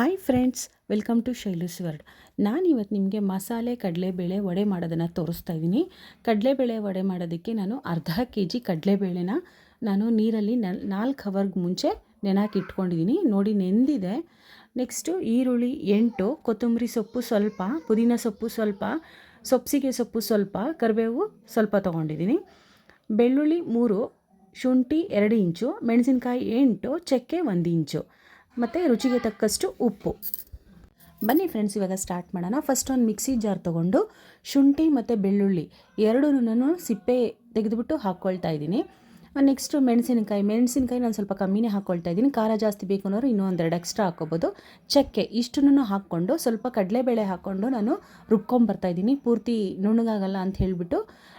Hi friends welcome to Shailu's world ನಾನು ಇವತ್ತು ನಿಮಗೆ ಮಸಾಲೆ ಕಡಲೆಬೇಳೆ ವಡೆ ಮಾಡೋದನ್ನು ತೋರಿಸ್ತಾ ಇದ್ದೀನಿ ಕಡಲೆಬೇಳೆ ವಡೆ ಮಾಡೋದಕ್ಕೆ ನಾನು ಅರ್ಧ ಕೆ ಜಿ ಕಡಲೆಬೇಳೆನ ನಾನು ನೀರಲ್ಲಿ ನಾಲ್ಕು ಅವರ್ಗೆ ಮುಂಚೆ ನೆನಾಕಿ ಇಟ್ಕೊಂಡಿದ್ದೀನಿ ನೋಡಿ ನೆಂದಿದೆ. ನೆಕ್ಸ್ಟು ಈರುಳ್ಳಿ, ಎಂಟು, ಕೊತ್ತಂಬರಿ ಸೊಪ್ಪು ಸ್ವಲ್ಪ, ಪುದೀನ ಸೊಪ್ಪು ಸ್ವಲ್ಪ, ಸೊಪ್ಸಿಗೆ ಸೊಪ್ಪು ಸ್ವಲ್ಪ, ಕರಿಬೇವು ಸ್ವಲ್ಪ ತೊಗೊಂಡಿದ್ದೀನಿ ಬೆಳ್ಳುಳ್ಳಿ ಮೂರು, ಶುಂಠಿ ಎರಡು ಇಂಚು, ಮೆಣಸಿನ್ಕಾಯಿ ಎಂಟು, ಚಕ್ಕೆ ಒಂದು ಇಂಚು. ಮತ್ತು ರುಚಿಗೆ ತಕ್ಕಷ್ಟು ಉಪ್ಪು. ಬನ್ನಿ ಫ್ರೆಂಡ್ಸ್ ಇವಾಗ ಸ್ಟಾರ್ಟ್ ಮಾಡೋಣ. ಫಸ್ಟ್ ಒಂದು ಮಿಕ್ಸಿ ಜಾರ್ ತೊಗೊಂಡು ಶುಂಠಿ ಮತ್ತು ಬೆಳ್ಳುಳ್ಳಿ ಎರಡೂ ನಾನು ಸಿಪ್ಪೆ ತೆಗೆದುಬಿಟ್ಟು ಹಾಕ್ಕೊಳ್ತಾ ಇದ್ದೀನಿ. ನೆಕ್ಸ್ಟು ಮೆಣಸಿನಕಾಯಿ. ಮೆಣಸಿನಕಾಯಿ ನಾನು ಸ್ವಲ್ಪ ಕಮ್ಮಿನೇ ಹಾಕ್ಕೊಳ್ತಾ ಇದ್ದೀನಿ. ಖಾರ ಜಾಸ್ತಿ ಬೇಕು ಅನ್ನೋರು ಇನ್ನೂ ಒಂದೆರಡು ಎಕ್ಸ್ಟ್ರಾ ಹಾಕ್ಕೋಬೋದು. ಚಕ್ಕೆ ಇಷ್ಟನ್ನು ಹಾಕ್ಕೊಂಡು ಸ್ವಲ್ಪ ಕಡಲೆಬೇಳೆ ಹಾಕ್ಕೊಂಡು ನಾನು ರುಬ್ಕೊಂಬರ್ತಾ ಇದ್ದೀನಿ. ಪೂರ್ತಿ ನುಣ್ಣಗಾಗಲ್ಲ ಅಂತ ಹೇಳಿಬಿಟ್ಟು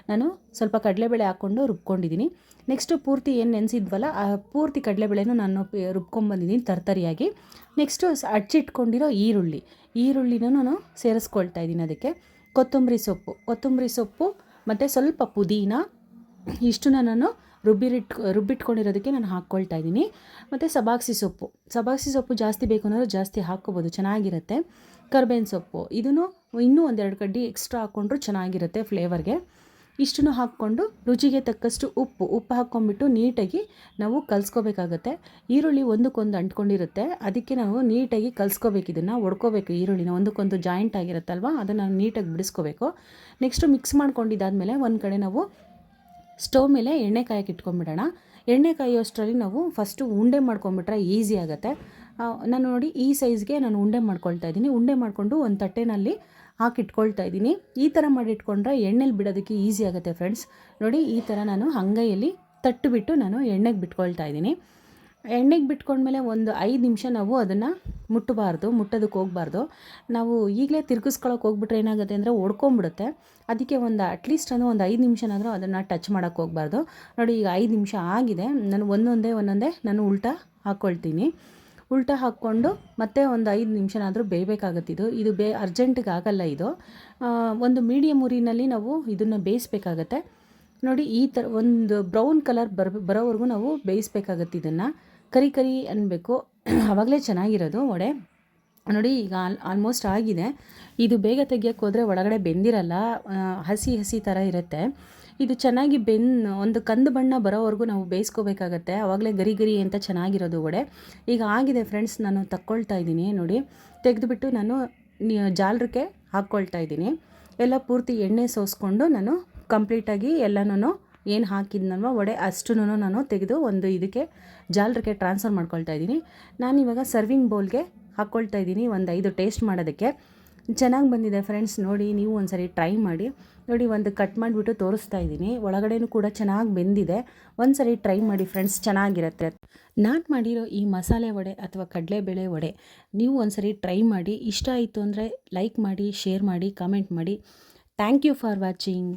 ನಾನು ಸ್ವಲ್ಪ ಕಡಲೆಬೇಳೆ ಹಾಕ್ಕೊಂಡು ರುಬ್ಕೊಂಡಿದ್ದೀನಿ. ನೆಕ್ಸ್ಟು ಪೂರ್ತಿ ಏನು ನೆನೆಸಿದ್ವಲ್ಲ, ಆ ಪೂರ್ತಿ ಕಡಲೆಬೇಳೆನೂ ನಾನು ರುಬ್ಕೊಂಬಂದಿದ್ದೀನಿ ತರ್ತರಿಯಾಗಿ. ನೆಕ್ಸ್ಟು ಅಚ್ಚಿಟ್ಕೊಂಡಿರೋ ಈರುಳ್ಳಿ. ಈರುಳ್ಳಿನೂ ನಾನು ಸೇರಿಸ್ಕೊಳ್ತಾ ಇದ್ದೀನಿ ಅದಕ್ಕೆ. ಕೊತ್ತಂಬರಿ ಸೊಪ್ಪು. ಕೊತ್ತಂಬರಿ ಸೊಪ್ಪು ಮತ್ತು ಸ್ವಲ್ಪ ಪುದೀನ. ಇಷ್ಟನ್ನ ನಾನು ರುಬ್ಬಿರಿಟ್ ರುಬ್ಬಿಟ್ಕೊಂಡಿರೋದಕ್ಕೆ ನಾನು ಹಾಕ್ಕೊಳ್ತಾ ಇದ್ದೀನಿ. ಮತ್ತು ಸಬಾಕ್ಸಿ ಸೊಪ್ಪು. ಸಬಾಕ್ಸಿ ಸೊಪ್ಪು ಜಾಸ್ತಿ ಬೇಕು ಅನ್ನೋದು ಜಾಸ್ತಿ ಹಾಕ್ಕೋಬೋದು, ಚೆನ್ನಾಗಿರುತ್ತೆ. ಕರ್ಬೇವಿನ ಸೊಪ್ಪು. ಇದನ್ನು ಇನ್ನೂ ಒಂದೆರಡು ಕಡ್ಡಿ ಎಕ್ಸ್ಟ್ರಾ ಹಾಕ್ಕೊಂಡ್ರು ಚೆನ್ನಾಗಿರುತ್ತೆ ಫ್ಲೇವರ್ಗೆ ಇಷ್ಟನ್ನು ಹಾಕ್ಕೊಂಡು ರುಚಿಗೆ ತಕ್ಕಷ್ಟು ಉಪ್ಪು. ಉಪ್ಪು ಹಾಕ್ಕೊಂಬಿಟ್ಟು ನೀಟಾಗಿ ನಾವು ಕಲಿಸ್ಕೋಬೇಕಾಗತ್ತೆ. ಈರುಳ್ಳಿ ಒಂದಕ್ಕೊಂದು ಅಂಟ್ಕೊಂಡಿರುತ್ತೆ. ಅದಕ್ಕೆ ನಾವು ನೀಟಾಗಿ ಕಲಿಸ್ಕೋಬೇಕು. ಇದನ್ನು ಒಡ್ಕೋಬೇಕು ಈರುಳ್ಳಿನ. ಒಂದಕ್ಕೊಂದು ಜಾಯಿಂಟ್ ಆಗಿರುತ್ತಲ್ವ? ಅದನ್ನು ನೀಟಾಗಿ ಬಿಡಿಸ್ಕೋಬೇಕು. ನೆಕ್ಸ್ಟು ಮಿಕ್ಸ್ ಮಾಡ್ಕೊಂಡಿದ್ದಾದಮೇಲೆ ಒಂದು ಕಡೆ ನಾವು ಸ್ಟವ್ ಮೇಲೆ ಎಣ್ಣೆ ಕಾಯಕ್ಕೆ ಇಟ್ಕೊಂಡ್ಬಿಡೋಣ. ಎಣ್ಣೆ ಕಾಯೋಷ್ಟರಲ್ಲಿ ನಾವು ಫಸ್ಟು ಉಂಡೆ ಮಾಡ್ಕೊಂಬಿಟ್ರೆ ಈಸಿ ಆಗುತ್ತೆ. ನಾನು ನೋಡಿ ಈ ಸೈಜ್ಗೆ ನಾನು ಉಂಡೆ ಮಾಡ್ಕೊಳ್ತಾ ಇದ್ದೀನಿ. ಉಂಡೆ ಮಾಡಿಕೊಂಡು ಒಂದು ತಟ್ಟೆನಲ್ಲಿ ಹಾಕಿಟ್ಕೊಳ್ತಾ ಇದ್ದೀನಿ. ಈ ಥರ ಮಾಡಿಟ್ಕೊಂಡ್ರೆ ಎಣ್ಣೆಲಿ ಬಿಡೋದಕ್ಕೆ ಈಸಿ ಆಗುತ್ತೆ ಫ್ರೆಂಡ್ಸ್ ನೋಡಿ ಈ ಥರ ನಾನು ಹಂಗೈಯಲ್ಲಿ ತಟ್ಟುಬಿಟ್ಟು ನಾನು ಎಣ್ಣೆಗೆ ಬಿಟ್ಕೊಳ್ತಾ ಇದ್ದೀನಿ. ಎಣ್ಣೆಗೆ ಬಿಟ್ಕೊಂಡ್ಮೇಲೆ ಒಂದು ಐದು ನಿಮಿಷ ನಾವು ಅದನ್ನು ಮುಟ್ಟಬಾರ್ದು ಮುಟ್ಟೋದಕ್ಕೆ ಹೋಗ್ಬಾರ್ದು. ನಾವು ಈಗಲೇ ತಿರ್ಗಿಸ್ಕೊಳಕ್ಕೆ ಹೋಗ್ಬಿಟ್ರೆ ಏನಾಗುತ್ತೆ ಅಂದರೆ ಒಡ್ಕೊಂಬಿಡುತ್ತೆ. ಅದಕ್ಕೆ ಒಂದು ಅಟ್ಲೀಸ್ಟ್ ಅಂದರೆ ಒಂದು ಐದು ನಿಮಿಷನಾದರೂ ಅದನ್ನು ಟಚ್ ಮಾಡೋಕ್ಕೆ ಹೋಗ್ಬಾರ್ದು. ನೋಡಿ ಈಗ ಐದು ನಿಮಿಷ ಆಗಿದೆ. ನಾನು ಒಂದೊಂದೇ ಒಂದೊಂದೇ ನಾನು ಉಲ್ಟಾ ಹಾಕ್ಕೊಳ್ತೀನಿ ಉಲ್ಟಾ ಹಾಕ್ಕೊಂಡು ಮತ್ತೆ ಒಂದು ಐದು ನಿಮಿಷನಾದರೂ ಬೇಯಬೇಕಾಗತ್ತಿದು ಇದು. ಬೇ ಅರ್ಜೆಂಟಿಗೆ ಆಗಲ್ಲ ಇದು. ಒಂದು ಮೀಡಿಯಮ್ ಉರಿನಲ್ಲಿ ನಾವು ಇದನ್ನು ಬೇಯಿಸ್ಬೇಕಾಗತ್ತೆ. ನೋಡಿ ಈ ಥರ ಒಂದು ಬ್ರೌನ್ ಕಲರ್ ಬರ್, ಬರೋವರೆಗೂ ನಾವು ಬೇಯಿಸ್ಬೇಕಾಗತ್ತೆ ಇದನ್ನು. ಕರಿ ಕರಿ ಅನ್ನಬೇಕು ಆವಾಗಲೇ ಚೆನ್ನಾಗಿರೋದು ವಡೆ. ನೋಡಿ ಈಗ ಆಲ್ ಆಲ್ಮೋಸ್ಟ್ ಆಗಿದೆ. ಇದು ಬೇಗ ತೆಗಿಯೋಕ್ಕೆ ಹೋದರೆ ಒಳಗಡೆ ಬೆಂದಿರಲ್ಲ ಹಸಿ ಹಸಿ ಥರ ಇರುತ್ತೆ. ಇದು ಚೆನ್ನಾಗಿ ಬೆನ್, ಒಂದು ಕಂದು ಬಣ್ಣ ಬರೋವರೆಗೂ ನಾವು ಬೇಯಿಸ್ಕೋಬೇಕಾಗತ್ತೆ. ಆವಾಗಲೇ ಗರಿ ಗರಿ ಅಂತ ಚೆನ್ನಾಗಿರೋದು ವಡೆ. ಈಗ ಆಗಿದೆ ಫ್ರೆಂಡ್ಸ್ ನಾನು ತಕ್ಕೊಳ್ತಾ ಇದ್ದೀನಿ, ನೋಡಿ. ತೆಗೆದುಬಿಟ್ಟು ನಾನು ಜಾಲರಕ್ಕೆ ಹಾಕ್ಕೊಳ್ತಾ ಇದ್ದೀನಿ. ಎಲ್ಲ ಪೂರ್ತಿ ಎಣ್ಣೆ ಸೋಸ್ಕೊಂಡು ನಾನು ಕಂಪ್ಲೀಟಾಗಿ ಎಲ್ಲನೂ ಏನು ಹಾಕಿದ್ನಲ್ವ, ವಡೆ ಅಷ್ಟು ನಾನು ತೆಗೆದು ಒಂದು ಇದಕ್ಕೆ ಜಾಲರಿಗೆ ಟ್ರಾನ್ಸ್ಫರ್ ಮಾಡ್ಕೊಳ್ತಾ ಇದ್ದೀನಿ. ನಾನಿವಾಗ ಸರ್ವಿಂಗ್ ಬೌಲ್ಗೆ ಹಾಕ್ಕೊಳ್ತಾ ಇದ್ದೀನಿ, ಒಂದು ಐದು ಟೇಸ್ಟ್ ಮಾಡೋದಕ್ಕೆ. ಚೆನ್ನಾಗಿ ಬಂದಿದೆ ಫ್ರೆಂಡ್ಸ್ ನೋಡಿ ನೀವು ಒಂದು ಸರಿ ಟ್ರೈ ಮಾಡಿ. ನೋಡಿ, ಒಂದು ಕಟ್ ಮಾಡಿಬಿಟ್ಟು ತೋರಿಸ್ತಾ ಇದ್ದೀನಿ. ಒಳಗಡೆನೂ ಕೂಡ ಚೆನ್ನಾಗಿ ಬೆಂದಿದೆ. ಒಂದು ಸರಿ ಟ್ರೈ ಮಾಡಿ ಫ್ರೆಂಡ್ಸ್ ಚೆನ್ನಾಗಿರುತ್ತೆ. ನಾನು ಮಾಡಿರೋ ಈ ಮಸಾಲೆ ವಡೆ ಅಥವಾ ಕಡಲೆಬೇಳೆ ವಡೆ, ನೀವು ಒಂದು ಸರಿ ಟ್ರೈ ಮಾಡಿ. ಇಷ್ಟ ಆಯಿತು ಅಂದರೆ ಲೈಕ್ ಮಾಡಿ ಶೇರ್ ಮಾಡಿ ಕಾಮೆಂಟ್ ಮಾಡಿ. Thank you for watching